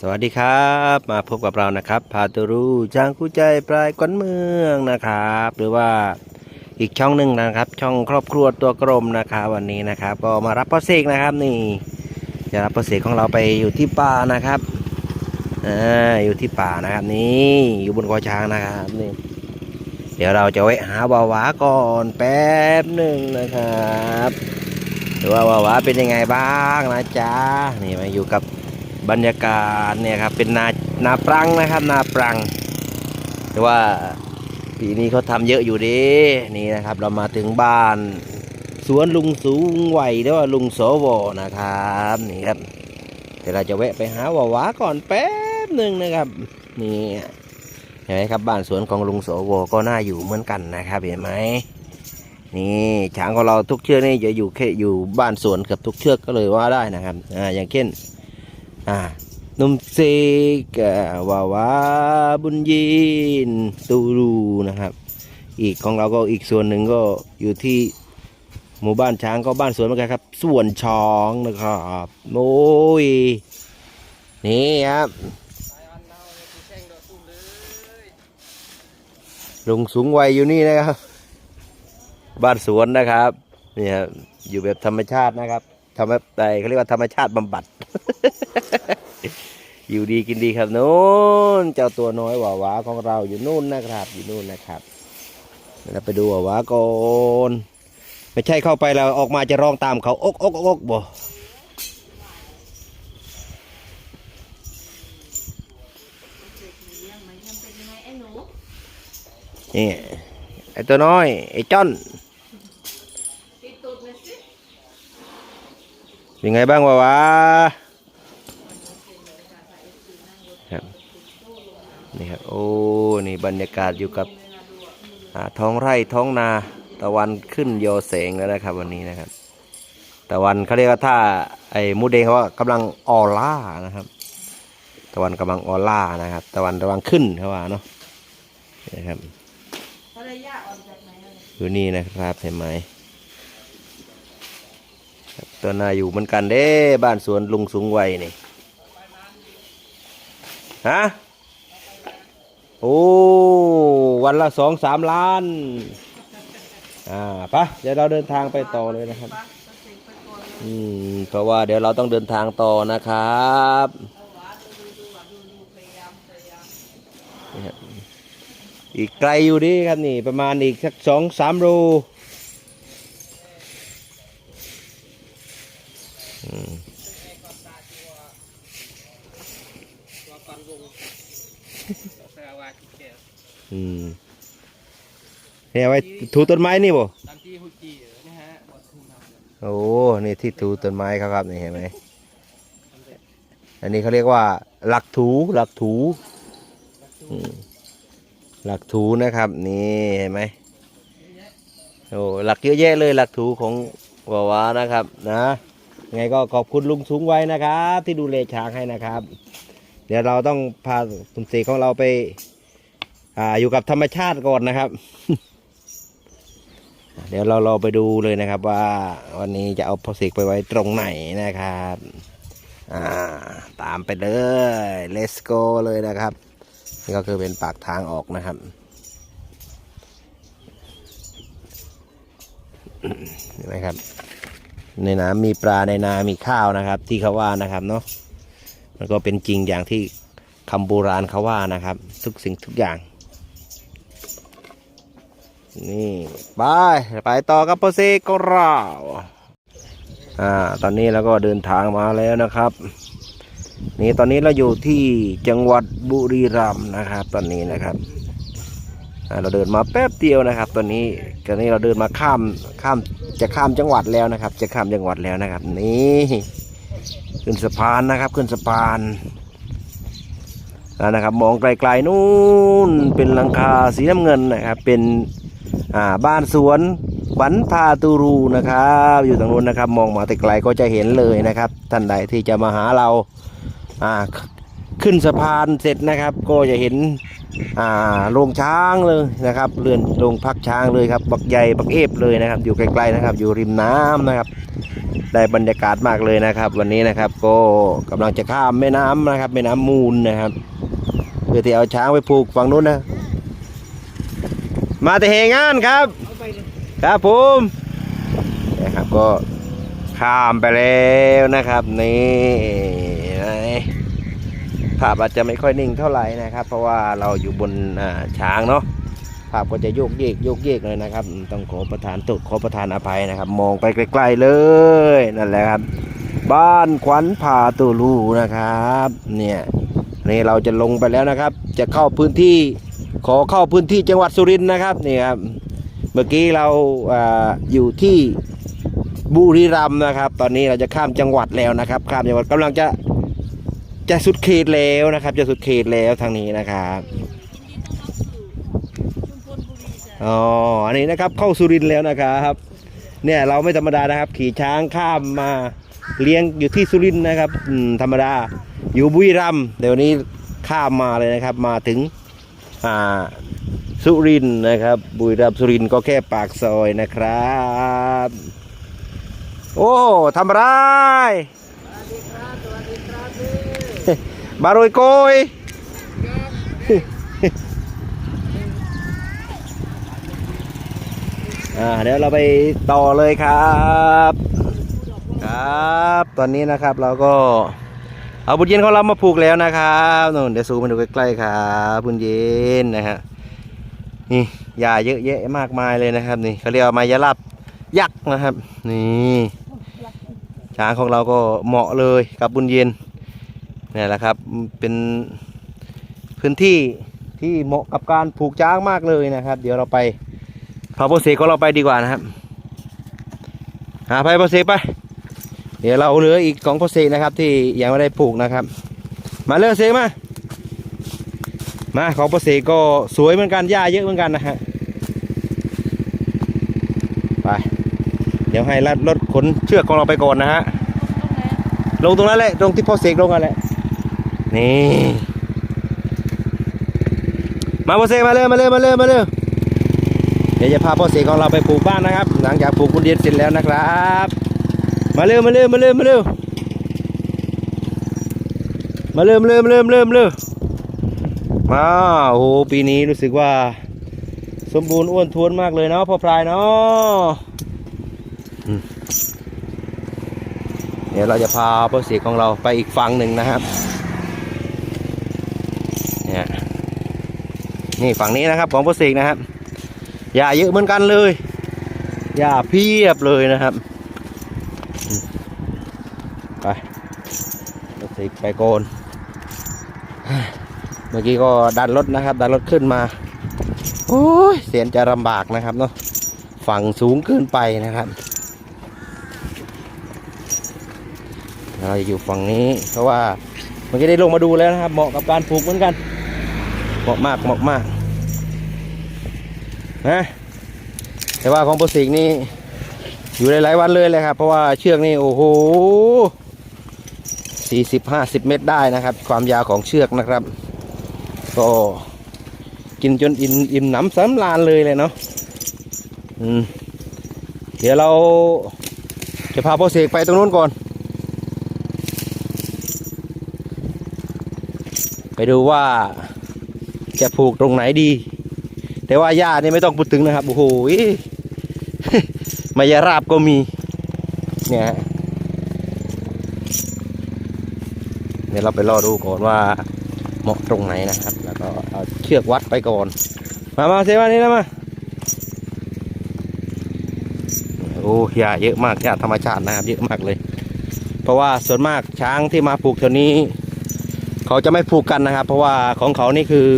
สวัสดีครับ มาพบกับเรานะครับ พาตูรูจางคู่ใจปลายก้นเมืองนะครับ หรือว่าอีกช่องหนึ่งนะครับ ช่องครอบครัวตัวกลมนะครับ วันนี้นะครับ ก็มารับพ่อเสกนะครับ นี่จะรับพ่อเสกของเราไปอยู่ที่ป่านะครับอ่าอยู่ที่ป่านะครับ นี่อยู่บนกอช้างนะครับนี่เดี๋ยวเราจะแวะหาวาวาก่อนแป๊บหนึ่งนะครับหรือว่าวาวาเป็นยังไงบ้างนะจ๊ะนี่มาอยู่กับ บรรยากาศเนี่ยครับเป็นนานาปรังนะครับ นาปรัง แต่ว่าปีนี้เขาทำเยอะอยู่ดินี่นะครับ เรามาถึงบ้าน สวนลุงสูงไหวหรือว่าลุงโสวนะครับนี่ครับเดี๋ยวเราจะแวะไปหาวาวาก่อนแป๊บหนึ่งนะครับนี่เห็นไหมครับบ้านสวนของลุงโสวก็น่าอยู่เหมือนกันนะครับเห็นไหมนี่ช้างของเราทุกเชือกนี่จะอยู่แค่อยู่บ้านสวนเกือบทุกเชือกก็เลยว่าได้นะครับอ่าอย่างเช่น อ่านุ่มเซกอ่าวาวาบุญยีนตูรูนะครับ อีกของเราก็อีกส่วนหนึ่งก็อยู่ที่หมู่บ้านช้างก็บ้านสวนเหมือนกันครับ ส่วนช้องนะครับโอ้ยนี่ครับลุงสูงวัยอยู่นี่นะครับ บ้านสวนนะครับนี่ครับอยู่แบบธรรมชาตินะครับ ทำแบบใดเขาเรียกว่าธรรมชาติบำบัด อยู่ดีกินดีครับนู้นเจ้าตัวน้อยหวาวาของเราอยู่นู่นนะครับ อยู่นู่นนะครับเดี๋ยวเราไปดูหวาวาก่อนไม่ใช่เข้าไปแล้วออกมาจะร้องตามเขาอกอกอกอกบ่เลี้ยไอ้หนูนี่ไอตัวน้อย ไอจ้อน ติดตูดเลยสิ เป็นไงบ้างหวาหวาครับนี่ครับโอ้นี่บรรยากาศอยู่กับอ่าท้องไร่ท้องนาตะวันขึ้นโยแสงแล้วนะครับ วันนี้นะครับ ตะวันเขาเรียกว่าถ้าไอ้มูเดงเขาว่ากำลังออร่านะครับ ตะวันกำลังออร่านะครับ ตะวันกำลังขึ้นเขาว่าเนาะนะครับภรรยาออกจากไหนเลยอยู่นี่นะครับเห็นไหมครับ ตัวนาอยู่เหมือนกันเด้บ้านสวนลุงสูงวัยนี่ฮะโอ้วันละสองสามล้าน อ่าปะเดี๋ยวเราเดินทางไปต่อเลยนะครับ อืมเพราะว่าเดี๋ยวเราต้องเดินทางต่อนะครับอีกไกลอยู่ดิครับนี่ ประมาณอีกสักสองสามโล อืมเนี่ยเอไว้ถูต้นไม้นี่บ่ตามที่ฮุจีนะฮะบททุ่งนาโอ้นี่ที่ถูต้นไม้ครับครับนี่เห็นไหมอันนี้เขาเรียกว่า หลักถูหลักถูอืมหลักถูนะครับนี่เห็นไหมโอ้หลักเยอะแยะเลยหลักถูของวาวานะครับนะไงก็ขอบคุณลุงสูงไว้นะครับ ที่ดูแลช้างให้นะครับ เดี๋ยวเราต้องพาคุณเสกของเราไป อ่าอยู่กับธรรมชาติก่อนนะครับ เดี๋ยวเราเราไปดูเลยนะครับ ว่าวันนี้จะเอาพอเสกไปไว้ตรงไหนนะครับ อ่า ตามไปเลย let's go เลยนะครับ นี่ก็คือเป็นปากทางออกนะครับเห็นไหมครับในน้ำมีปลาในนา มีข้าวนะครับ ที่เขาว่านะครับเนาะ มันก็เป็นจริงอย่างที่คำโบราณเขาว่านะครับ ทุกสิ่งทุกอย่าง นี่ไปไปต่อกับโปรเซกของเราอ่าตอนนี้เราก็เดินทางมาแล้วนะครับ นี่ตอนนี้เราอยู่ที่จังหวัดบุรีรัมย์นะครับ ตอนนี้นะครับเราเดินมาแป๊บเดียวนะครับ ตอนนี้ตอนนี้เราเดินมาข้ามข้ามจะข้ามจังหวัดแล้วนะครับ จะข้ามจังหวัดแล้วนะครับ นี่ ขึ้นสะพานนะครับ ขึ้นสะพานนะครับ มองไกลๆนู่นเป็นหลังคาสีน้ำเงินนะครับ เป็นบ้านสวนขวัญพาตูรูนะครับ อยู่ตรงนู้นนะครับ มองมาแต่ไกลก็จะเห็นเลยนะครับ ท่านใดที่จะมาหาเราอ่า ขึ้นสะพานเสร็จนะครับ ก็จะเห็นอ่าโรงช้างเลยนะครับเรือนโรงพักช้างเลยครับบักใหญ่บักเอฟเลยนะครับ อยู่ไกลๆนะครับ อยู่ริมน้ำนะครับ ได้บรรยากาศมากเลยนะครับ วันนี้นะครับก็กำลังจะข้ามแม่น้ำนะครับ แม่น้ำมูลนะครับ เพื่อที่เอาช้างไปผูกฝั่งนู้นนะมาแต่เฮงานครับ ครับผมนะครับก็ข้ามไปแล้วนะครับนี่ ภาพอาจจะไม่ค่อยนิ่งเท่าไหร่นะครับ เพราะว่าเราอยู่บนช้างเนาะภาพก็จะโยกเยกโยกเยกเลยนะครับ ต้องขอประทานตดขอประทานอภัยนะครับ มองไปไกลๆเลยนั่นแหละครับ บ้านขวัญผาตูลูนะครับ เนี่ยนี่เราจะลงไปแล้วนะครับ จะเข้าพื้นที่ขอเข้าพื้นที่จังหวัดสุรินทร์นะครับนี่ครับเมื่อกี้เราออยู่ที่บุรีรัมย์นะครับ ตอนนี้เราจะข้ามจังหวัดแล้วนะครับ ข้ามจังหวัดกำลังจะ จะสุดเขตแล้วนะครับ จะสุดเขตแล้วทางนี้นะครับอ๋ออันนี้นะครับเข้าสุรินแล้วนะครับ เนี่ยเราไม่ธรรมดานะครับ ขี่ช้างข้ามมาเลี้ยงอยู่ที่สุรินนะครับธรรมดาอยู่บุรีรัมย์เดี๋ยวนี้ข้ามมาเลยนะครับ มาถึงอ่าสุรินนะครับ บุรีรัมย์สุรินก็แค่ปากซอยนะครับ โอ้ทำไร บาโรยโกยอ่าเดี๋ยวเราไปต่อเลยครับ ครับ ตอนนี้นะครับเราก็เอาบุญเย็นของเรามาผูกแล้วนะครับนู่นเดี๋ยวซูมมาดูใกล้ๆครับบุญเย็นนะฮะนี่ยาเยอะแยะมากมายเลยนะครับ นี่เขาเรียกว่ามายาลับยักษ์นะครับ นี่ช้างของเราก็เหมาะเลยกับบุญเย็น นี่แหละครับเป็นพื้นที่ที่เหมาะกับการผูกช้างมากเลยนะครับ เดี๋ยวเราไปพาโปรเซกของเราไปดีกว่านะครับ หาไปโปรเซกไป เดี๋ยวเราเหลืออีกของโปรเซกนะครับ ที่ยังไม่ได้ปลูกนะครับ มาเลือกเซกมามาของโปรเซกก็สวยเหมือนกันหญ้าเยอะเหมือนกันนะฮะไปเดี๋ยวให้รถรถขนเชือกของเราไปก่อนนะฮะลงตรงนั้นแหละตรงที่พ่อเสกลงกันแหละ นี่ มาพ่อเสมาเร็วมาเร็วมาเร็วมาเร็วเดี๋ยวจะพาพ่อเสของเราไปปลูกบ้านนะครับ หลังจากปลูกคุณเดียนเสร็จแล้วนะครับ มาเร็วมาเร็วมาเร็วมาเร็วมาเริ่มเริ่มเริ่มเริ่มเริ่มมาโอ้โหปีนี้รู้สึกว่า สมบูรณ์อ้วนท้วนมากเลยเนาะพ่อพลายเนาะเดี๋ยวเราจะพาพ่อเสียของเราไปอีกฝั่งหนึ่งนะครับ นี่ฝั่งนี้นะครับของพ่อเสกนะครับหญ้าเยอะเหมือนกันเลยหญ้าเพียบเลยนะครับไปรถสิไปโกนเมื่อกี้ก็ดันรถนะครับ ดันรถขึ้นมาโอ้ยเสียนจะลำบากนะครับเนาะฝั่งสูงเกินไปนะครับเราอยู่ฝั่งนี้เพราะว่าเมื่อกี้ได้ลงมาดูแล้วนะครับ เหมาะกับการปลูกเหมือนกัน เหมาะมากเหมาะมากนะแต่ว่าของโปรสิกนี่อยู่หลายๆวันเลยเลยครับ เพราะว่าเชือกนี่โอ้โหสี่สิบห้าสิบเมตรได้นะครับ ความยาวของเชือกนะครับ ก็กินจนอิ่มอิ่มหนำสำลานเลยเลยเนาะเดี๋ยวเราจะพาโปรเสกไปตรงนู้นก่อน ไปดูว่า จะผูกตรงไหนดี แต่ว่าหญ้านี่ไม่ต้องพูดถึงนะครับ โอ้โหมายาราบก็มี เนี่ยฮะเดี๋ยวเราไปรอดูก่อนว่าเหมาะตรงไหนนะครับ แล้วก็เอาเชือกวัดไปก่อน มามาเซมานี่นะมา โอ้หญ้าเยอะมากหญ้าธรรมชาตินะครับ เยอะมากเลย เพราะว่าส่วนมากช้างที่มาปลูกแถวนี้ เขาจะไม่ปลูกกันนะครับ เพราะว่าของเขานี่คือ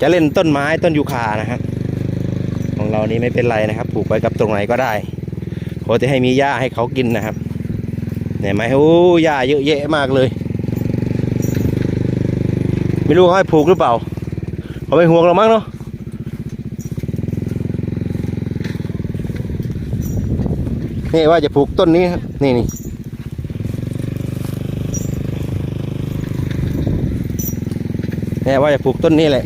จะเล่นต้นไม้ต้นยูคานะครับของเรานี่ไม่เป็นไรนะครับ ปลูกไว้กับตรงไหนก็ได้ขอจะให้มีหญ้าให้เขากินนะครับเนี่ยไหมโอ้หญ้าเยอะแยะมากเลย ไม่รู้เขาให้ปลูกหรือเปล่าเขาไม่ห่วงเรามั้งเนาะนี่ว่าจะปลูกต้นนี้ครับนี่นี่เนี่ยว่าจะปลูกต้นนี้แหละ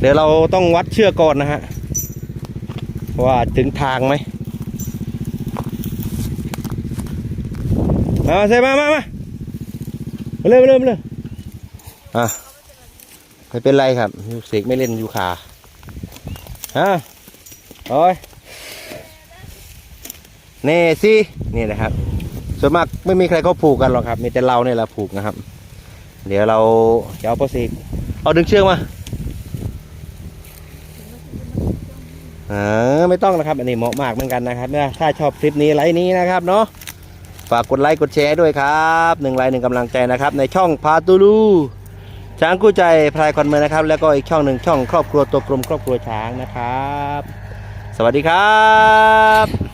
เดี๋ยวเราต้องวัดเชือกก่อนนะฮะ ว่าถึงทางไหม มาเซมามามาเริ่มเริ่มเริ่มอะไม่เป็นไรครับยูเสกไม่เล่นยูขาฮะโอ้ยเน่สินี่นะครับ ส่วนมากไม่มีใครเขาผูกกันหรอกครับ มีแต่เราเนี่ยแหละผูกนะครับ เดี๋ยวเราเอาปยวสิเอาดึงเชือกมา อไม่ต้องนะครับ อันนี้เหมาะมากเหมือนกันนะครับเนี่ยถ้าชอบคลิปนี้ไลค์นี้นะครับเนาะฝากกดไลค์กดแชร์ด้วยครับหนึ่งไลค์หนึ่งกำลังใจนะครับ ในช่องพาตูลูช้างกู้ใจพลายคอนเมืองนะครับ แล้วก็อีกช่องหนึ่งช่องครอบครัวตัวกลมครอบครัวช้างนะครับ สวัสดีครับ